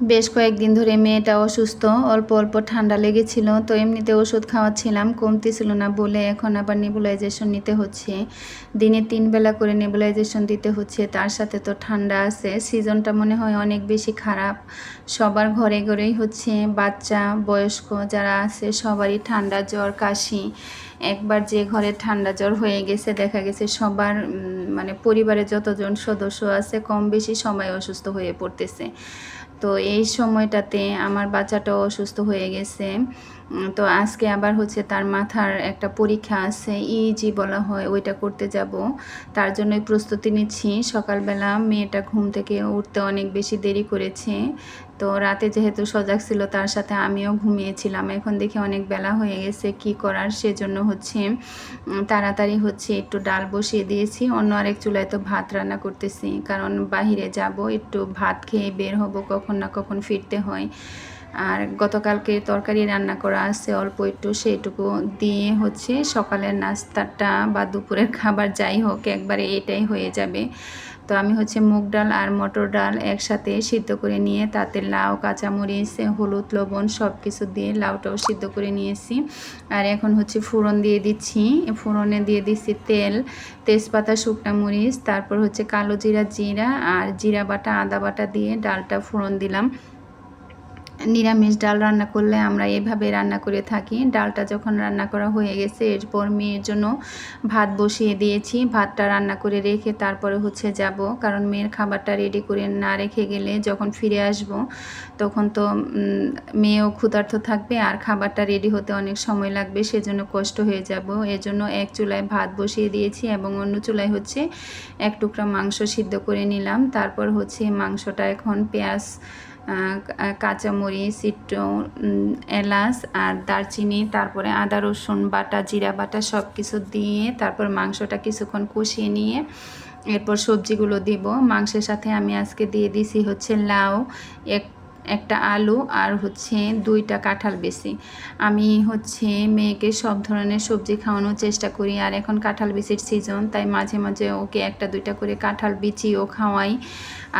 বেশ কয়েকদিন ধরে মেয়েটা অসুস্থ, অল্প অল্প ঠান্ডা লেগেছিল, তো এমনিতে ওষুধ খাওয়াচ্ছিলাম কমতেছিল না বলে এখন আবার নেবুলাইজেশন নিতে হচ্ছে। দিনে তিন বেলা করে নেবুলাইজেশন দিতে হচ্ছে, তার সাথে তো ঠান্ডা আছে, সিজনটা মনে হয় অনেক বেশি খারাপ। সবার ঘরে ঘরেই হচ্ছে বাচ্চা, বয়স্ক যারা আছে, সবারই ঠান্ডা জ্বর, কাশি। একবার যে ঘরে ঠান্ডা জ্বর হয়ে গেছে, দেখা গেছে সবার মানে পরিবারে যতজন সদস্য আছে, কম বেশি সময় অসুস্থ হয়ে পড়তেছে। তো এই সময়টাতে আমার বাচ্চাটাও অসুস্থ হয়ে গেছে। তো আজকে আবার হচ্ছে তার মাথার একটা পরীক্ষা আছে, ইজি বলা হয়, ওইটা করতে যাব। তার জন্যই প্রস্তুতি নিচ্ছি। সকালবেলা মেয়েটা ঘুম থেকে উঠতে অনেক বেশি দেরি করেছে। তো রাতে যেহেতু সজাগ ছিল, তার সাথে আমিও ঘুমিয়েছিলাম। এখন দেখি অনেক বেলা হয়ে গেছে, কি করার সেজন্য হচ্ছে তাড়াতাড়ি হচ্ছে একটু ডাল বসিয়ে দিয়েছি। অন্য আরেক চুলায় তো ভাত রান্না করতেছি। কারণ বাহিরে যাব, একটু ভাত খেয়ে বের হব, কখন না কখন ফিরতে হয়। আর গতকালকে তরকারি রান্না করা আছে, অল্প একটু সেইটুকু দিয়ে হচ্ছে সকালের নাস্তাটা বা দুপুরের খাবার যাই হোক, একবারে এটাই হয়ে যাবে। তো আমি হচ্ছে মুগ ডাল আর মটর ডাল একসাথে সিদ্ধ করে নিয়ে তাতে লাউ, কাঁচামরিচ, হলুদ, লবণ সব কিছু দিয়ে লাউটাও সিদ্ধ করে নিয়েছি। আর এখন হচ্ছে ফোড়ন দিয়ে দিচ্ছি। ফোড়নে দিয়ে দিচ্ছি তেল, তেজপাতা, শুকনা মরিচ, তারপর হচ্ছে কালো জিরা জিরা আর জিরা বাটা, আদা বাটা দিয়ে ডালটা ফোড়ন দিলাম। নিরামিষ ডাল রান্না করলে আমরা এভাবে রান্না করে থাকি। ডালটা যখন রান্না করা হয়ে গেছে, এরপর মেয়ের জন্য ভাত বসিয়ে দিয়েছি। ভাতটা রান্না করে রেখে তারপরে হচ্ছে যাব। কারণ মেয়ের খাবারটা রেডি করে না রেখে গেলে যখন ফিরে আসব, তখন তো মেয়েও ক্ষুধার্থ থাকবে আর খাবারটা রেডি হতে অনেক সময় লাগবে। সেজন্য কষ্ট হয়ে যাব। এজন্য এক চুলায় ভাত বসিয়ে দিয়েছি এবং অন্য চুলায় হচ্ছে এক টুকরা মাংস সিদ্ধ করে নিলাম। তারপর হচ্ছে মাংসটা এখন পেঁয়াজ কাঁচামরিচ একটু এলাচ আর দারচিনি, তারপরে আদা, রসুন বাটা, জিরা বাটা সব কিছু দিয়ে তারপর মাংসটা কিছুক্ষণ কষিয়ে নিয়ে এরপর সবজিগুলো দিব। মাংসের সাথে আমি আজকে দিয়ে দিছি হচ্ছে লাউ, এক একটা আলু আর হচ্ছে দুইটা কাঁঠাল বেশি। আমি হচ্ছে মেয়েকে সব ধরনের সবজি খাওয়ানোর চেষ্টা করি আর এখন কাঁঠাল বিচির সিজন তাই মাঝে মাঝে ওকে একটা দুইটা করে কাঁঠাল বিচিও খাওয়াই।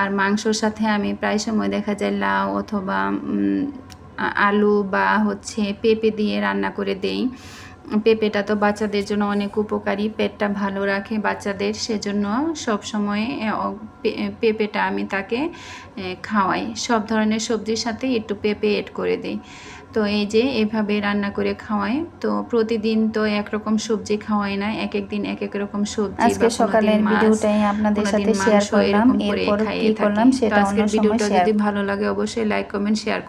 আর মাংসর সাথে আমি প্রায় সময় দেখা যায় লাউ অথবা আলু বা হচ্ছে পেঁপে দিয়ে রান্না করে দেই। পেঁপেটা তো বাচ্চাদের জন্য অনেক উপকারী পেটটা ভালো রাখে বাচ্চাদের সেজন্য সব সময় পেঁপেটা আমি তাকে খাওয়াই। সব ধরনের সবজির সাথে একটু পেঁপে এড করে দিই। তো এই যে এভাবে রান্না করে খাওয়াই। তো প্রতিদিন তো একরকম সবজি খাওয়াই না এক এক দিন এক এক রকম সবজি আজকে সকালের ভিডিওটাই আপনাদের সাথে শেয়ার করলাম। এরপর কি করলাম সেটা অন্য সময় ভিডিওটা যদি ভালো লাগে অবশ্যই লাইক কমেন্ট শেয়ার